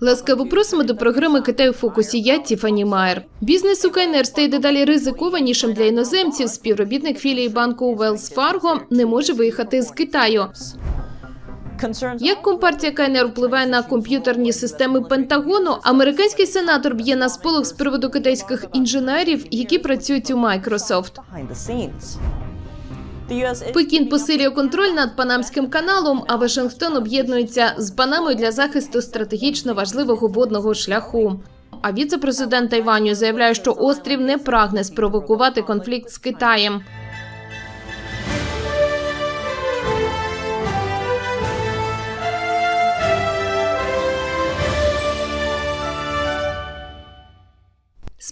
Ласкаво просимо до програми Китай у фокусі. Я Тіфані Майер. Бізнес у КНР стає дедалі ризикованішим для іноземців. Співробітник філії банку Wells Fargo не може виїхати з Китаю. Як компартія КНР впливає на комп'ютерні системи Пентагону, американський сенатор б'є на сполох з приводу китайських інженерів, які працюють у Microsoft. Пекін посилює контроль над Панамським каналом, а Вашингтон об'єднується з Панамою для захисту стратегічно важливого водного шляху. А віце-президент Тайваню заявляє, що острів не прагне спровокувати конфлікт з Китаєм.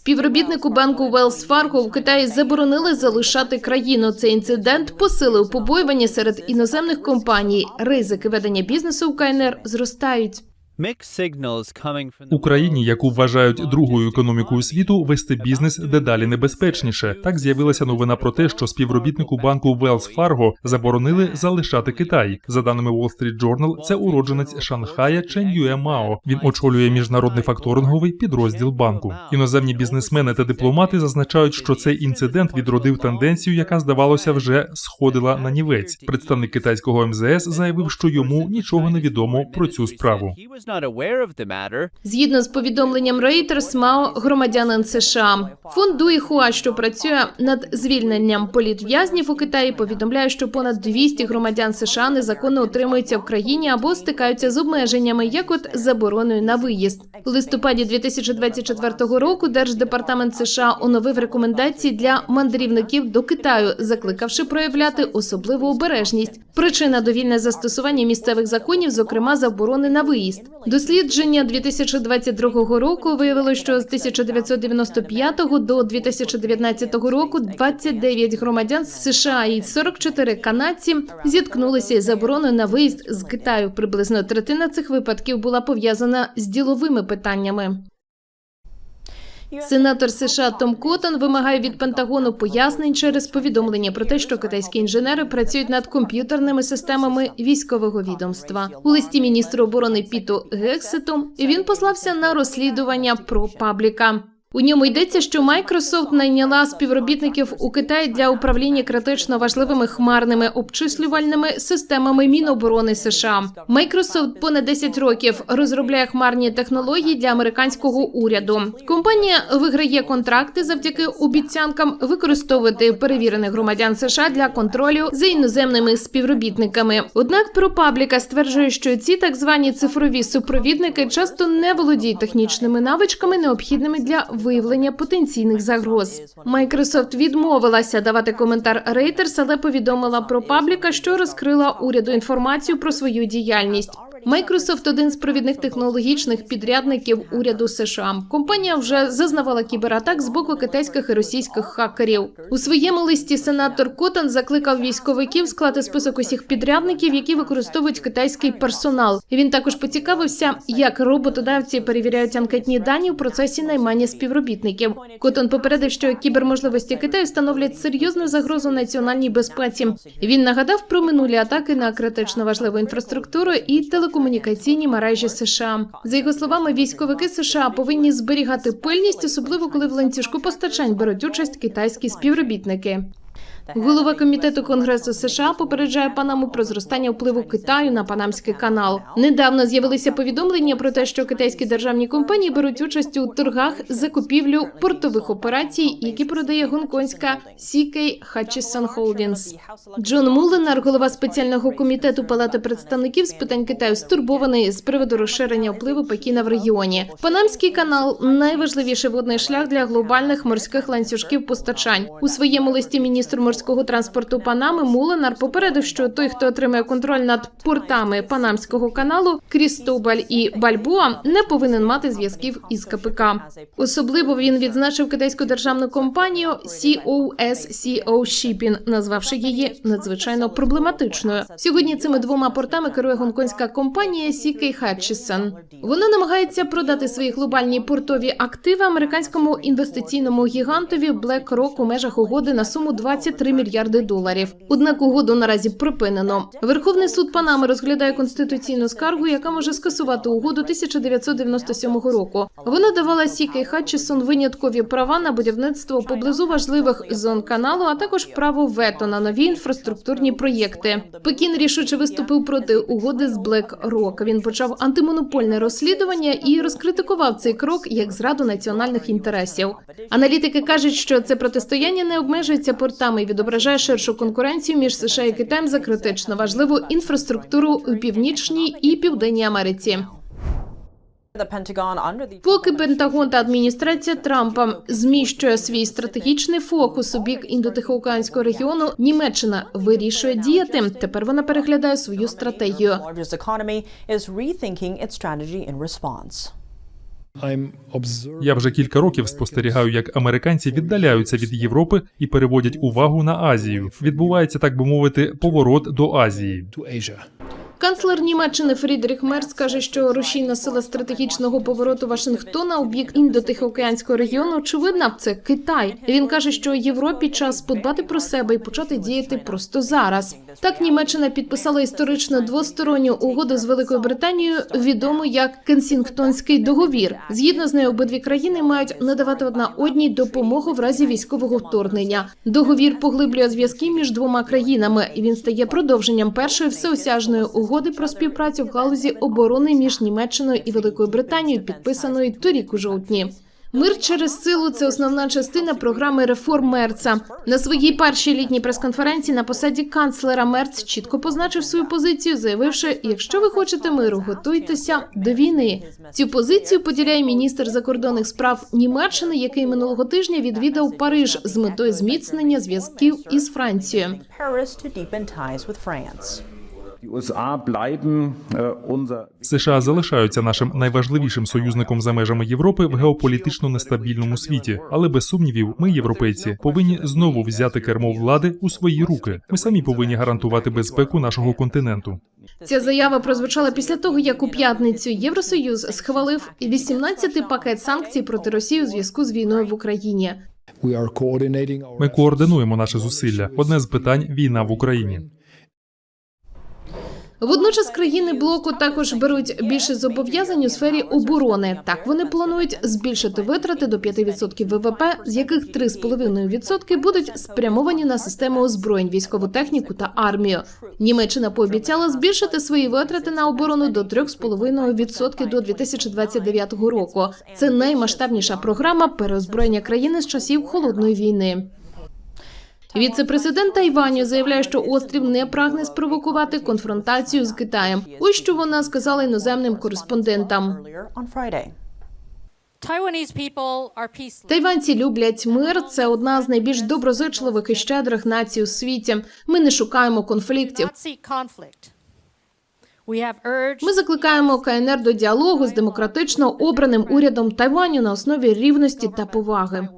Співробітнику банку Wells Fargo в Китаї заборонили залишати країну. Цей інцидент посилив побоювання серед іноземних компаній. Ризики ведення бізнесу в КНР зростають. Україні, яку вважають другою економікою світу, вести бізнес дедалі небезпечніше. Так з'явилася новина про те, що співробітнику банку Wells Fargo заборонили залишати Китай. За даними Wall Street Journal, це уродженець Шанхая Чен Юе Мао. Він очолює міжнародний факторинговий підрозділ банку. Іноземні бізнесмени та дипломати зазначають, що цей інцидент відродив тенденцію, яка здавалося вже сходила на нівець. Представник китайського МЗС заявив, що йому нічого не відомо про цю справу. Згідно з повідомленням Reuters, Мао – громадянин США. Фонд Дуї Хуа, що працює над звільненням політв'язнів у Китаї, повідомляє, що понад 200 громадян США незаконно утримуються в країні або стикаються з обмеженнями, як от забороною на виїзд. У листопаді 2024 року Держдепартамент США оновив рекомендації для мандрівників до Китаю, закликавши проявляти особливу обережність. Причина довільне застосування місцевих законів, зокрема заборони на виїзд. Дослідження 2022 року виявило, що з 1995 до 2019 року 29 громадян з США і 44 канадці зіткнулися із забороною на виїзд з Китаю. Приблизно третина цих випадків була пов'язана з діловими питаннями. Сенатор США Том Коттон вимагає від Пентагону пояснень через повідомлення про те, що китайські інженери працюють над комп'ютерними системами військового відомства. У листі міністру оборони Піту Гексету він послався на розслідування про пабліка. У ньому йдеться, що Microsoft найняла співробітників у Китаї для управління критично важливими хмарними обчислювальними системами Міноборони США. Microsoft понад 10 років розробляє хмарні технології для американського уряду. Компанія виграє контракти завдяки обіцянкам використовувати перевірених громадян США для контролю за іноземними співробітниками. Однак ProPublica стверджує, що ці так звані цифрові супровідники часто не володіють технічними навичками, необхідними для виявлення потенційних загроз. Microsoft відмовилася давати коментар Reuters, але повідомила про пабліка, що розкрила уряду інформацію про свою діяльність. Microsoft – один з провідних технологічних підрядників уряду США. Компанія вже зазнавала кібератак з боку китайських і російських хакерів. У своєму листі сенатор Котан закликав військовиків склати список усіх підрядників, які використовують китайський персонал. Він також поцікавився, як роботодавці перевіряють анкетні дані у процесі наймання співробітників. Котон попередив, що кіберможливості Китаю становлять серйозну загрозу національній безпеці. Він нагадав про минулі атаки на критично важливу інфраструктуру і телекомунікаційні мережі США. За його словами, військовики США повинні зберігати пильність, особливо коли в ланцюжку постачань беруть участь китайські співробітники. Голова комітету Конгресу США попереджає Панаму про зростання впливу Китаю на Панамський канал. Недавно з'явилися повідомлення про те, що китайські державні компанії беруть участь у торгах за купівлю портових операцій, які продає гонконгська CK Hutchison Holdings. Джон Муленар, голова спеціального комітету Палати представників з питань Китаю, стурбований з приводу розширення впливу Пекіна в регіоні. Панамський канал найважливіший водний шлях для глобальних морських ланцюжків постачань. У своєму листі міністр морського транспорту Панами Муленар попередив, що той, хто отримає контроль над портами Панамського каналу, Крістобаль і Бальбоа, не повинен мати зв'язків із КПК. Особливо він відзначив китайську державну компанію COSCO Shipping, назвавши її надзвичайно проблематичною. Сьогодні цими двома портами керує гонконгська компанія CK Hutchison. Вона намагається продати свої глобальні портові активи американському інвестиційному гігантові BlackRock у межах угоди на суму 23 3 мільярди доларів. Однак угоду наразі припинено. Верховний суд Панами розглядає конституційну скаргу, яка може скасувати угоду 1997 року. Вона давала Сікі Хатчісон виняткові права на будівництво поблизу важливих зон каналу, а також право вето на нові інфраструктурні проєкти. Пекін рішуче виступив проти угоди з BlackRock. Він почав антимонопольне розслідування і розкритикував цей крок як зраду національних інтересів. Аналітики кажуть, що це протистояння не обмежується портами і відображає ширшу конкуренцію між США і Китаєм за критично важливу інфраструктуру у північній і південній Америці. Поки Пентагон та адміністрація Трампа зміщує свій стратегічний фокус у бік індотихоокеанського регіону, Німеччина вирішує діяти. Тепер вона переглядає свою стратегію. Я вже кілька років спостерігаю, як американці віддаляються від Європи і переводять увагу на Азію. Відбувається, так би мовити, поворот до Азії. Канцлер Німеччини Фрідріх Мерц каже, що рушійна сила стратегічного повороту Вашингтона у бік індотихоокеанського регіону очевидна це Китай. Він каже, що Європі час подбати про себе і почати діяти просто зараз. Так Німеччина підписала історично двосторонню угоду з Великою Британією, відому як Кенсінгтонський договір. Згідно з нею, обидві країни мають надавати одна одній допомогу в разі військового вторгнення. Договір поглиблює зв'язки між двома країнами, він стає продовженням першої всеосяжної угоди про співпрацю в галузі оборони між Німеччиною і Великою Британією, підписаної торік у жовтні. Мир через силу це основна частина програми реформ Мерца. На своїй першій літній прес-конференції на посаді канцлера Мерц чітко позначив свою позицію, заявивши: якщо ви хочете миру, готуйтеся до війни. Цю позицію поділяє міністр закордонних справ Німеччини, який минулого тижня відвідав Париж з метою зміцнення зв'язків із Францією. США залишаються нашим найважливішим союзником за межами Європи в геополітично нестабільному світі. Але без сумнівів, ми, європейці, повинні знову взяти кермо влади у свої руки. Ми самі повинні гарантувати безпеку нашого континенту. Ця заява прозвучала після того, як у п'ятницю Євросоюз схвалив 18-й пакет санкцій проти Росії у зв'язку з війною в Україні. Ми координуємо наші зусилля. Одне з питань війна в Україні. Водночас країни блоку також беруть більше зобов'язань у сфері оборони. Так вони планують збільшити витрати до 5% ВВП, з яких 3,5% будуть спрямовані на систему озброєнь, військову техніку та армію. Німеччина пообіцяла збільшити свої витрати на оборону до 3,5% до 2029 року. Це наймасштабніша програма переозброєння країни з часів холодної війни. Віце-президент Тайваню заявляє, що острів не прагне спровокувати конфронтацію з Китаєм. Ось що вона сказала іноземним кореспондентам. Тайванці люблять мир. Це одна з найбільш доброзичливих і щедрих націй у світі. Ми не шукаємо конфліктів. Ми закликаємо КНР до діалогу з демократично обраним урядом Тайваню на основі рівності та поваги.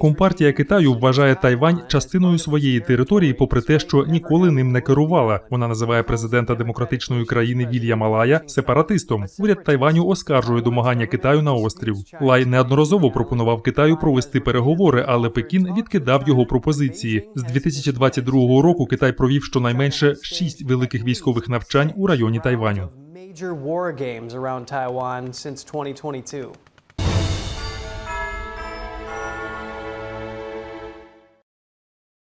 Компартія Китаю вважає Тайвань частиною своєї території, попри те, що ніколи ним не керувала. Вона називає президента демократичної країни Вільяма Лая сепаратистом. Уряд Тайваню оскаржує домагання Китаю на острів. Лай неодноразово пропонував Китаю провести переговори, але Пекін відкидав його пропозиції. З 2022 року Китай провів щонайменше шість великих військових навчань у районі Тайваню.